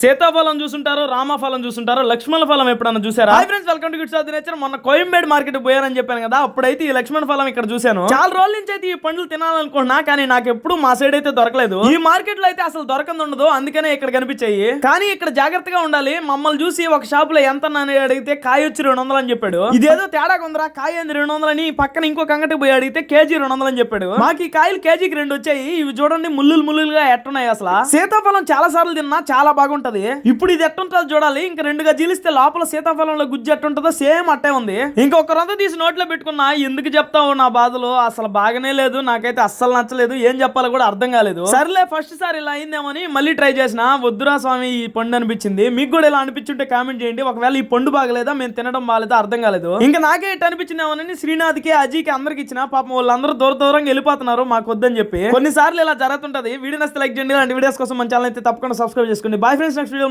సీతాఫలం చూసుంటారు రామఫలం చూసుంటారు లక్ష్మణ ఫలం ఎప్పుడన్నా చూసారా? Welcome to nature. మొన్న కోయంబేడ్ మార్కెట్ పోయారని చెప్పాను కదా అప్పుడైతే ఈ లక్ష్మణ ఫలం ఇక్కడ చూశాను. చాలా రోజుల నుంచి అయితే ఈ పండ్లు తినాలనుకుంటున్నా కానీ నాకు ఎప్పుడు మా సైడ్ అయితే దొరకలేదు. ఈ మార్కెట్లో అయితే అసలు దొరకంది ఉండదు అందుకనే ఇక్కడ కనిపించాయి. కానీ ఇక్కడ జాగ్రత్తగా ఉండాలి మమ్మల్ని చూసి ఒక షాప్లో ఎంత అని అడిగితే కాయ వచ్చి రెండు వందలు అని చెప్పాడు. ఇదేదో తేడా ఉందిరా కాయ అంది రెండు వందలని పక్కన ఇంకొక అంగటికి పోయి అడిగితే కేజీ రెండు వందలు అని చెప్పాడు. మాకు ఈ కాయలు కేజీకి రెండు వచ్చాయి ఇవి చూడండి ముల్లులు ముల్లులుగా ఎట్టున్నాయి అసలు. సీతాఫలం చాలా సార్లు తిన్నా చాలా బాగుంటది. ఇప్పుడు ఇది ఎట్టుంటుందో చూడాలి ఇంకా రెండుగా జీలిస్తే లోపల సీతాఫలంలో గుజ్జు ఎట్టుంటుందో సేమ్ అట్టే ఉంది. ఇంకొక రొంత తీసి నోట్లో పెట్టుకున్నా ఎందుకు చెప్తావు నా బాధలు? అసలు బాగానే లేదు నాకైతే అస్సలు నచ్చలేదు ఏం చెప్పాలో కూడా అర్థం కాలేదు. సర్లే ఫస్ట్ సారి ఇలా అయిందేమని మళ్ళీ ట్రై చేసిన వద్దురా స్వామి ఈ పండు అనిపించింది. మీకు కూడా ఇలా అనిపించుంటే కామెంట్ చేయండి. ఒకవేళ ఈ పండు బాగలేదా మేము తినడం బాగాలేదా అర్థం కాలేదు. ఇంకా నాకే ఇట్ అనిపించిందేమోనని శ్రీనాథ్కి అజీకి అందరికి ఇచ్చిన పాపం వాళ్ళందరూ దూర దూరంగా వెళ్ళిపోతున్నారు మాకు వద్దని చెప్పి. కొన్నిసార్లు ఇలా జరుగుతుంటది. వీడియో నస్తే లైక్ చేయండి. ఇలాంటి వీడియోస్ కోసం మన ఛానల్ అయితే తప్పకుండా సబ్స్క్రైబ్ చేసుకోండి. Bye friends next video